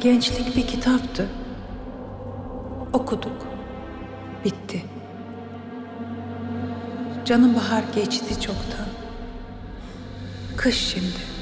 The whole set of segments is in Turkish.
gençlik bir kitaptı. Okuduk. Bitti. Canım bahar geçti çoktan. Kış şimdi.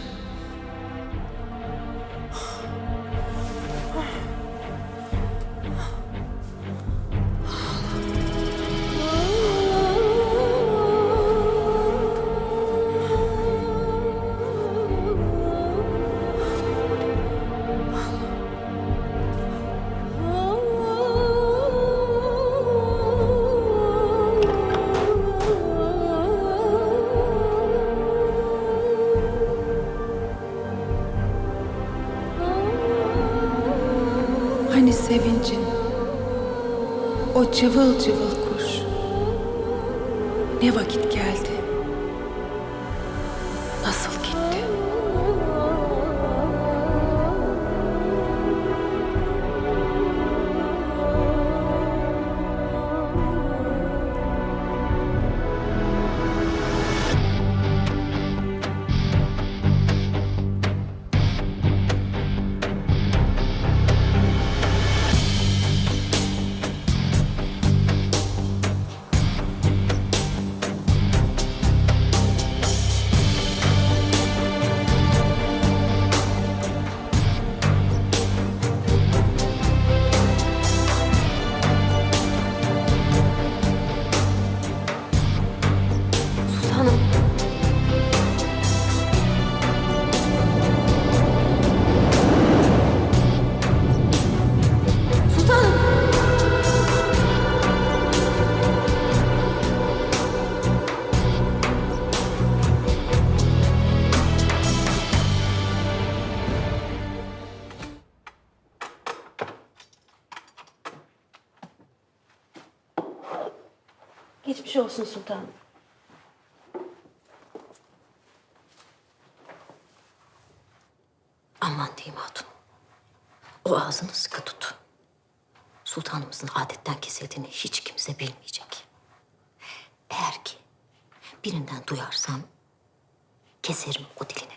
Hani sevincin, o cıvıl cıvıl kuş. Ne vakit geldi? Geçmiş olsun sultanım. Aman diyeyim hatun. O ağzını sıkı tut. Sultanımızın adetten kesildiğini hiç kimse bilmeyecek. Eğer ki birinden duyarsam keserim o dilini.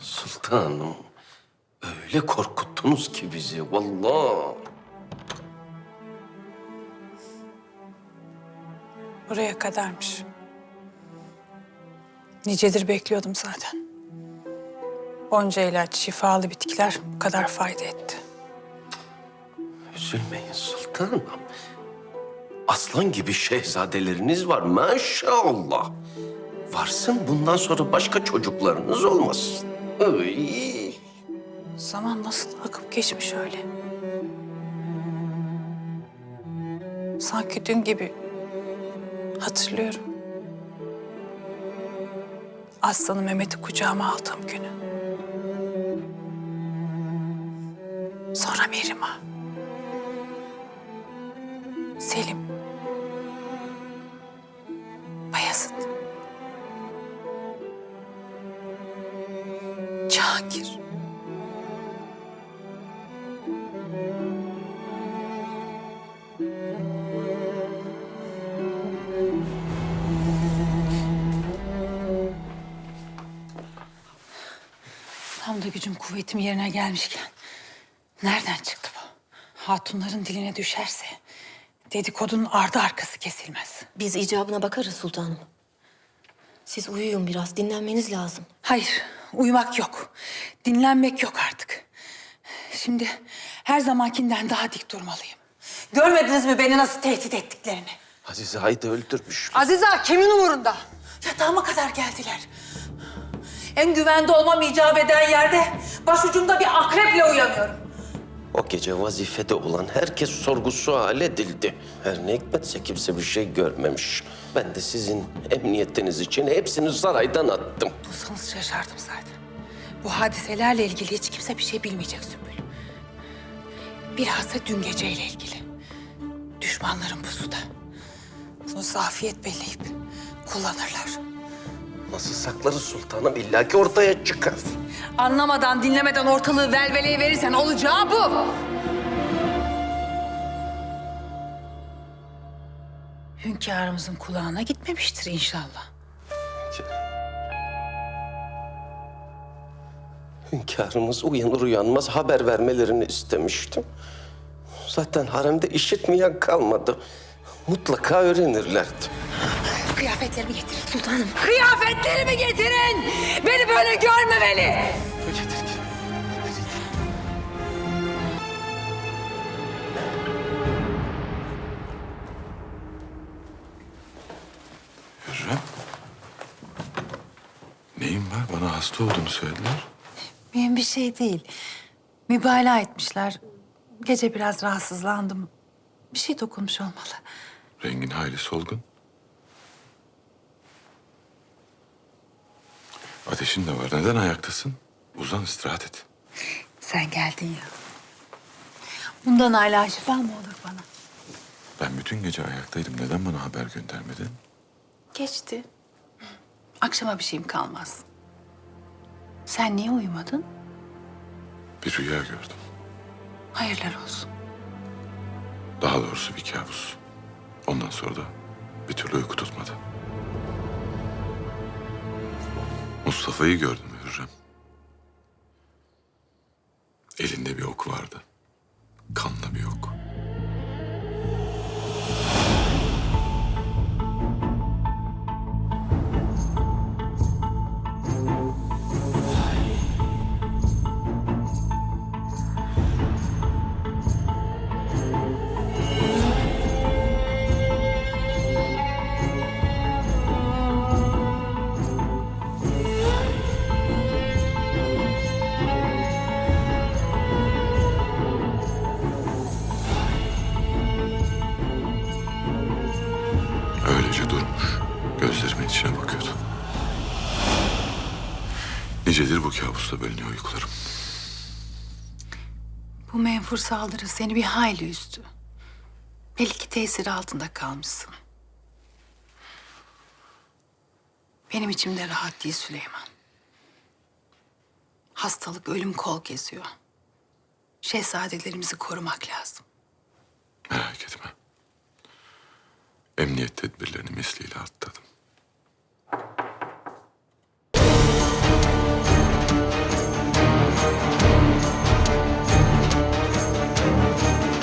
Sultanım, öyle korkuttunuz ki bizi vallahi. Buraya kadarmış. Nicedir bekliyordum zaten. Onca ilaç, şifalı bitkiler bu kadar fayda etti. Üzülmeyin sultanım. Aslan gibi şehzadeleriniz var maşallah. Varsın bundan sonra başka çocuklarınız olmasın. Ay. Zaman nasıl akıp geçmiş öyle. Sanki dün gibi hatırlıyorum. Aslanı Mehmet'i kucağıma aldığım günü. Sonra Mihrimah. Selim. Gücüm kuvvetim yerine gelmişken nereden çıktı bu? Hatunların diline düşerse dedikodunun ardı arkası kesilmez. Biz icabına bakarız sultanım. Siz uyuyun biraz, dinlenmeniz lazım. Hayır, uyumak yok. Dinlenmek yok artık. Şimdi her zamankinden daha dik durmalıyım. Görmediniz mi beni nasıl tehdit ettiklerini? Azize Ayda öldürmüş. Azize kimin umurunda? Yatağıma kadar geldiler. En güvende olmam icap eden yerde başucumda bir akreple uyanıyorum. O gece vazifede olan herkes sorgusu hal edildi. Her ne hikmetse kimse bir şey görmemiş. Ben de sizin emniyetiniz için hepsini saraydan attım. Duysanız şaşardım zaten. Bu hadiselerle ilgili hiç kimse bir şey bilmeyecek Sümbül. Bilhassa dün geceyle ilgili. Düşmanlarım pusuda. Bunu zafiyet belleyip kullanırlar. Nasıl saklarız sultanım? İlla ortaya çıkar. Anlamadan, dinlemeden ortalığı velveleye verirsen olacağı bu. Hünkârımızın kulağına gitmemiştir inşallah. Hünkârımız uyanır uyanmaz haber vermelerini istemiştim. Zaten haremde işitmeyen kalmadı. Mutlaka öğrenirlerdi. Kıyafetlerimi getirin sultanım. Kıyafetlerimi getirin. Beni böyle görmemeli. Hürrem. Neyin var? Bana hasta olduğunu söylediler. Mühim bir şey değil. Mübalağa etmişler. Gece biraz rahatsızlandım. Bir şey dokunmuş olmalı. Rengin hayli solgun. Ateşin de var. Neden ayaktasın? Uzan istirahat et. Sen geldin ya. Bundan hala şifa mı olur bana? Ben bütün gece ayaktaydım. Neden bana haber göndermedin? Geçti. Akşama bir şeyim kalmaz. Sen niye uyumadın? Bir rüya gördüm. Hayırlar olsun. Daha doğrusu bir kabus. Ondan sonra da bir türlü uyku tutmadı. Mustafa'yı gördüm Öylece durmuş. Gözlerimin içine bakıyordu. Nicedir bu kabusla bölünüyor uykularım. Bu menfur saldırı seni bir hayli üzdü. Belki tesiri altında kalmışsın. Benim içimde rahat değil Süleyman. Hastalık ölüm kol geziyor. Şehzadelerimizi korumak lazım. Emniyet tedbirlerini misliyle attık.